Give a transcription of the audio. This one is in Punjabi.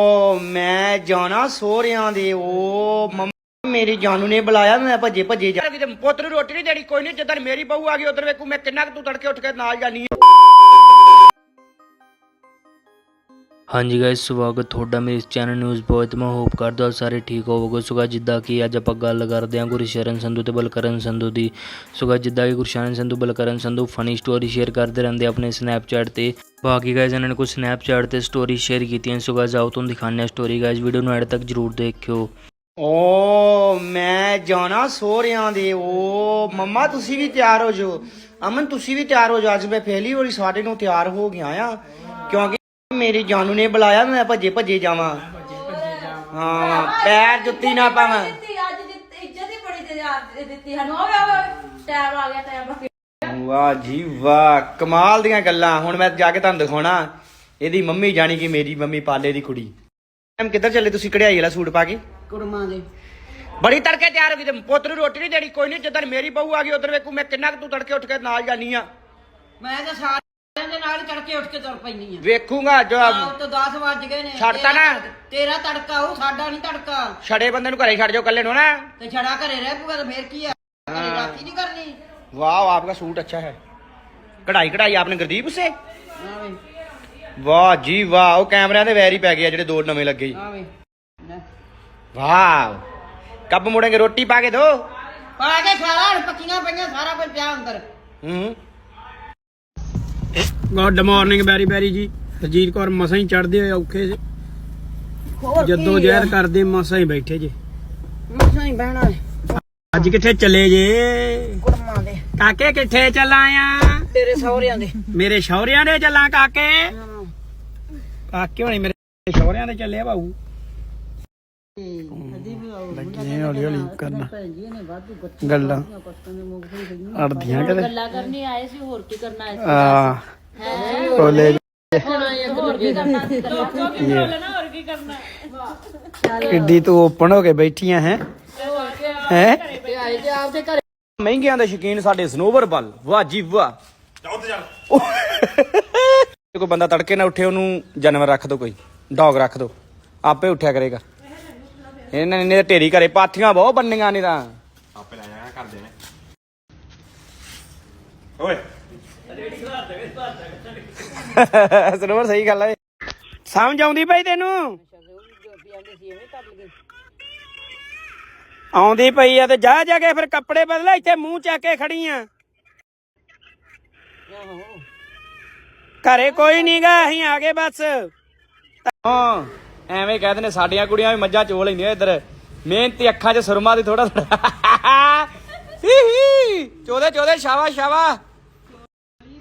ਓ ਮੈਂ ਜਾਣਾ ਸੋਹਰਿਆਂ ਦੇ ਓ ਮੰਮਾ ਮੇਰੀ ਜਾਨੂ ਨੇ ਬੁਲਾਇਆ, ਮੈਂ ਭੱਜੇ ਭੱਜੇ ਜਾ ਕਿਤੇ ਪੁੱਤ ਨੂੰ ਰੋਟੀ ਨਹੀਂ ਦੇਣੀ, ਕੋਈ ਨਹੀਂ ਜਦੋਂ ਮੇਰੀ ਬਹੂ ਆ ਗਈ ਉਧਰ ਵੇਖੂ ਮੈਂ ਕਿੰਨਾ ਕੁ ਤੂੰ ਤੜਕੇ ਉੱਠ ਕੇ ਨਾਲ ਜਾਨੀ ਹਾਂਜੀ ਗਾਇਸ ਸਵਾਗਤ ਤੁਹਾਡਾ ਮੇਰੇ ਇਸ ਚੈਨਲ ਨਿਊਜ਼ ਬੋਏ ਤੇ ਮੈਂ ਹੋਪ ਕਰਦਾ ਹਾਂ ਸਾਰੇ ਠੀਕ ਹੋਵੋਗੇ। ਸੋ guys, ਜਿੱਦਾਂ ਕਿ ਅੱਜ ਆਪਾਂ ਗੱਲ ਕਰਦੇ ਹਾਂ ਗੁਰਸ਼ਰਨ ਸੰਧੂ ਤੇ ਬਲਕਰਨ ਸੰਧੂ ਦੀ। ਸੋ guys, ਜਿੱਦਾਂ ਕਿ Gursharan Sandhu Balkaran Sandhu funny story share ਕਰਦੇ ਰਹਿੰਦੇ ਆਪਣੇ ਸਨੈਪਚੈਟ ਤੇ। ਬਾਕੀ ਗਾਇਸ ਇਹਨਾਂ ਨੇ ਕੁਝ ਸਨੈਪਚੈਟ ਤੇ ਸਟੋਰੀ ਸ਼ੇਅਰ ਕੀਤੀਆਂ ਸੋ guys, ਆਓ ਤੁਹਾਨੂੰ ਦਿਖਾਉਂਦੇ ਹਾਂ ਸਟੋਰੀ ਗਾਇਸ ਵੀਡੀਓ ਨੂੰ ਐਡ ਤੱਕ ਜਰੂਰ ਦੇਖਿਓ। ਓ ਮੈਂ ਜਾਣਾ ਸੋਹਰਿਆਂ ਦੇ। ਓ ਮੰਮਾ ਤੁਸੀਂ ਵੀ ਤਿਆਰ ਹੋ ਜਾਓ। ਅਮਨ ਤੁਸੀਂ ਵੀ ਤਿਆਰ ਹੋ ਜਾਓ। ਅੱਜ ਮੈਂ ਪਹਿਲੀ ਵਾਰੀ ਸਾਡੇ ਨੂੰ ਤਿਆਰ ਹੋ ਗਿਆ ਆ। ਕਿਉਂਕਿ ਮੇਰੀ ਜਾਨੂ ਨੇ ਬੁਲਾਇਆ ਮੈਂ ਭੱਜੇ ਭੱਜੇ ਜਾਵਾਂ। ਹਾਂ ਪੈਰ ਜੁੱਤੀ ਨਾ ਪਾਵਾਂ। ਦਿੱਤੀ ਅੱਜ ਦਿੱਤੀ ਇੱਜ਼ਤ ਹੀ ਬੜੀ ਤੇ ਯਾਰ ਦਿੱਤੀ ਸਾਨੂੰ ਓਏ ਓਏ ਟਾਈਮ ਆ ਗਿਆ ਟਾਈਮ ਵਾਹ ਜੀ ਵਾਹ ਕਮਾਲ ਦੀਆਂ ਗੱਲਾਂ। ਹੁਣ ਮੈਂ ਜਾ ਕੇ ਤੁਹਾਨੂੰ ਦਿਖਾਉਣਾ। ਇਹਦੀ ਮੰਮੀ ਜਾਣੀ ਕਿ ਮੇਰੀ ਮੰਮੀ ਪਾਲੇ ਦੀ ਕੁੜੀ। ਐਮ ਕਿੱਧਰ ਚੱਲੇ ਤੁਸੀਂ? ਕਢਾਈ ਵਾਲਾ ਸੂਟ ਪਾ ਕੇ। ਕੁੜਮਾਂ ਦੇ। ਬੜੀ ਤੜਕੇ ਤਿਆਰ ਹੋ ਗਈ ਤੇ ਪੁੱਤ ਨੂੰ ਰੋਟੀ ਨਹੀਂ ਦੇਣੀ ਕੋਈ ਨਹੀਂ ਜਦੋਂ ਮੇਰੀ ਬਹੂ ਆ ਗਈ ਉਧਰ ਵੇਖੂ ਮੈਂ ਕਿੰਨਾ ਕੁ ਤੂੰ ਤੜਕੇ ਉੱਠ ਕੇ ਨਾਲ ਜਾਨੀ ਆ। ਮੈਂ ਤਾਂ ਸਾਰਿਆਂ ਦੇ ਨਾਲ ਤੜਕੇ ਉੱਠ ਕੇ ਤੁਰ ਪੈਣੀ ਆ। ਵੇਖੂਗਾ ਜੋ ਆਹ ਉਹ 10 ਵੱਜ ਗਏ ਨੇ। ਛੱਡ ਨਾ। ਤੇਰਾ- ਤੜਕਾ ਉਹ ਸਾਡਾ ਨਹੀਂ ਤੜਕਾ। ਛੜੇ ਬੰਦੇ ਨੂੰ ਘਰੇ ਛੱਡ ਜਾਓ ਕੱਲੇ ਨੂੰ ਨਾ। ਤੇ ਛੜਾ ਘਰੇ ਰਹਿ ਪੂਗਾ ਤਾਂ ਫੇਰ ਕੀ ਆ? ਘਰੇ ਰਾਖੀ ਨਹੀਂ ਕਰਨੀ। वाह आपका सूट अच्छा है ਕਢਾਈ ਕਢਾਈ ਆਪਨੇ ਗੁਰਦੀਪ ਸੇ ਵਾਹ ਜੀ ਵਾਹ ਉਹ ਕੈਮਰਿਆਂ ਦੇ ਵੈਰੀ ਪੈ ਗਏ ਆ ਜਿਹੜੇ ਦੋ ਨਵੇਂ ਲੱਗੇ ਜੀ ਆਵੇਂ ਵਾਹ। ਕਬ ਮੁੜेंगे ਰੋਟੀ ਪਾ ਕੇ ਦੋ। ਪਾ ਕੇ ਖਾ ਪੱਕੀਆਂ ਪਈਆਂ ਸਾਰਾ ਕੁਝ ਪਿਆ ਅੰਦਰ। ਹੂੰ। ਗੁੱਡ ਮਾਰਨਿੰਗ ਬੈਰੀ ਬੈਰੀ ਜੀ। ਹਰਜੀਤ ਕੌਰ ਮਸਾਂ ਹੀ ਚੜਦੇ ਹੋਏ ਔਖੇ ਜੇ। ਜਦੋਂ ਜ਼ਹਿਰ ਕਰਦੇ ਮਸਾਂ ਹੀ ਬੈਠੇ ਜੇ। ਮਸਾਂ ਹੀ ਬਹਿਣਾ ਅੱਜ ਕਿੱਥੇ ਚੱਲੇ ਜੇ? ਕੁੜਮਾਂ ਦੇ। ਕਾਕੇ ਕਿੱਥੇ ਚੱਲਾਂ ਆ ਤੇਰੇ ਸਹੁਰਿਆਂ ਦੇ। ਮੇਰੇ ਸ਼ੌਹਰਿਆਂ ਦੇ ਚੱਲਾਂ ਕਾਕੇ? ਕਾਕੇ ਹੋਣੀ ਮੇਰੇ ਸ਼ੌਹਰਿਆਂ ਦੇ ਚੱਲੇ ਆ ਬਾਊ ਲੱਗੇ ਹੌਲੀ ਹੌਲੀ ਕਰਨਾ। ਗੱਲਾਂ ਅੜਦੀਆਂ ਕਦੇ ਗੱਲਾਂ ਕਰਨੀ ਆਏ ਸੀ ਹੋਰ ਕੀ ਕਰਨਾ ਹੈ ਆ ਬੋਲੇ ਹੋਰ ਕੀ ਕਰਨਾ ਸੀ ਬੋਲਣਾ ਹੋਰ ਕੀ ਕਰਨਾ? ਕਿੱਡੀ ਤੂੰ ਓਪਨ ਹੋ ਕੇ ਬੈਠੀਆਂ ਹੈ? ਹੈ? ਤੇ ਆਏ ਤੇ ਆਪਦੇ ਘਰ। ਮਹਿੰਗਿਆਂ ਦੇ ਸ਼ੌਕੀਨ ਸਾਡੇ ਸਨੋਵਰ ਬਲ ਵਾਹ ਜੀ ਵਾਹ। ਜੇ ਕੋਈ ਬੰਦਾ ਤੜਕੇ ਨਾ ਉੱਠੇ ਉਹਨੂੰ ਜਾਨਵਰ ਰੱਖ ਦੋ ਕੋਈ। ਡੌਗ ਰੱਖ ਦੋ। ਆਪੇ ਉੱਠਿਆ ਕਰੇਗਾ। ਇਹਨਾਂ ਨੇ ਢੇਰੀ ਘਰੇ ਪਾਥੀਆਂ ਬਹੁਤ ਬੰਨੀਆਂ ਨਹੀਂ ਤਾਂ। ਆਪੇ ਲੈ ਜਾਣਾ ਕਰਦੇ ਨੇ। ਓਏ। ਸਨੋਵਰ, ਸਹੀ ਗੱਲ ਹੈ ਸਮਝ ਆਉਂਦੀ ਪਈ ਤੈਨੂੰ? ਆਉਂਦੀ ਪਈ ਆ ਤੇ ਜਾ ਜਾ ਕੇ ਫਿਰ ਕੱਪੜੇ ਬਦਲਾ, ਇੱਥੇ ਮੂੰਹ ਚੱਕ ਕੇ ਖੜੀ ਆ। ਘਰੇ ਕੋਈ ਨਹੀਂਗਾ ਅਸੀਂ ਆ ਗਏ ਬਸ। ਹਾਂ, ਐਵੇਂ ਕਹਿੰਦੇ ਨੇ ਸਾਡੀਆਂ ਕੁੜੀਆਂ ਵੀ ਮੱਝਾਂ ਚੋ ਲੈਂਦੀਆਂ ਇੱਧਰ। ਮਿਹਨਤੀ ਅੱਖਾਂ 'ਚ ਸੁਰਮਾ ਦੀ ਥੋੜਾ ਥੋੜਾ ਚੋਦੇ ਚੋਦੇ ਸ਼ਾਵਾ ਸ਼ਾਵਾ